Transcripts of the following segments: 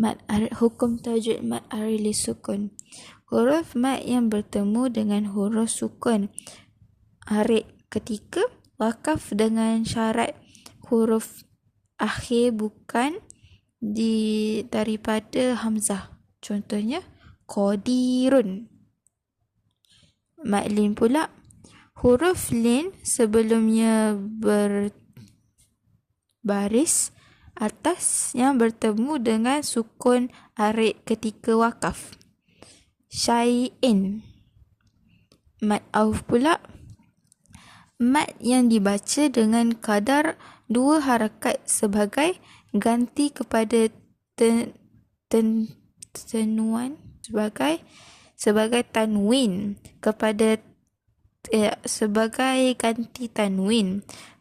Mad ar- hukum tajwid mad arili sukun. Huruf mad yang bertemu dengan huruf sukun. Arik ketika wakaf dengan syarat huruf akhir bukan di daripada hamzah. Contohnya qadirun. Mad lin pula huruf lin sebelumnya berbaris atas yang bertemu dengan sukun arid ketika wakaf. Syai'in. Mad auf pula. Mad yang dibaca dengan kadar dua harakat sebagai ganti kepada ten, ten, tenuan sebagai sebagai tanwin kepada eh, sebagai ganti tanwin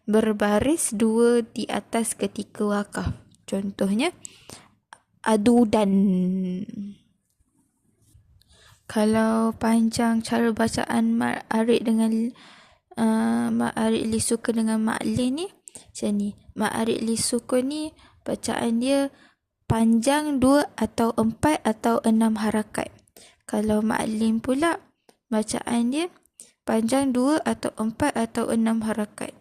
berbaris dua di atas ketika wakaf. Contohnya, adu dan. Kalau panjang cara bacaan mak arik dengan uh, mak arik li suka dengan mak lin ni, macam ni. Mak arik li suka ni bacaan dia panjang dua atau empat atau enam harakat. Kalau mak lin pula bacaan dia panjang dua atau empat atau enam harakat.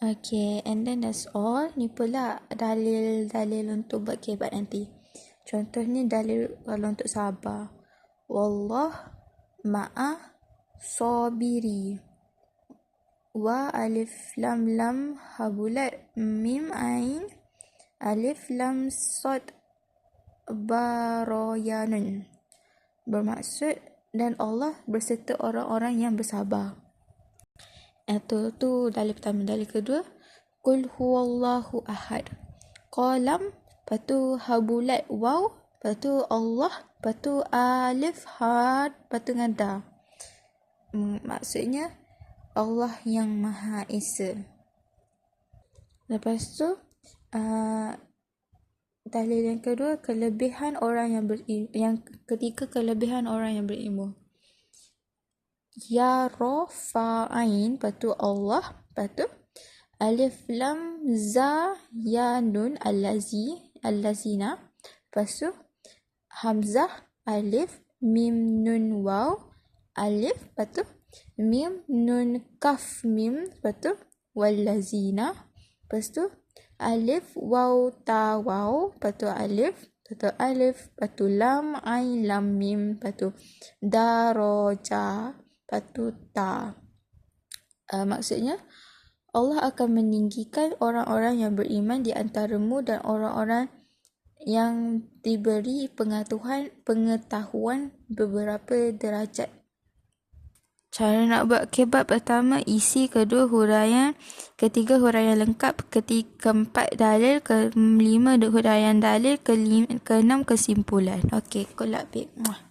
Okay, and then that's all. Ni pula dalil-dalil untuk buat kebat nanti. Contohnya dalil kalau untuk sabar. Wallah ma'a sabiri. Wa alif lam lam habulat mim ain alif lam sad baroyanun. Bermaksud dan Allah berserta orang-orang yang bersabar. Itu tu dalil pertama. Dalil kedua, Qul huwallahu ahad. Qalam, lepas tu habulat waw, lepas tu Allah, lepas tu alif had, lepas tu ngada. Hmm, maksudnya Allah yang Maha Esa. Lepas tu uh, dalil yang kedua kelebihan orang yang berilmu yang ketiga kelebihan orang yang berilmu ya ra fa ain patu Allah patu alif lam za ya nun allazi allazina pasu hamzah alif mim nun waw alif patu mim nun kaf mim patu wallazina pastu alif waw ta waw patu alif patu alif patu lam ain lam mim patu daraja patuta. Uh, maksudnya Allah akan meninggikan orang-orang yang beriman di antaramu dan orang-orang yang diberi pengetahuan pengetahuan beberapa derajat. Cara nak buat kebab pertama isi kedua huraian, ketiga huraian lengkap, ketiga keempat dalil, kelima huraian dalil, kelima, keenam kesimpulan. Okey, kolak babe. Muah.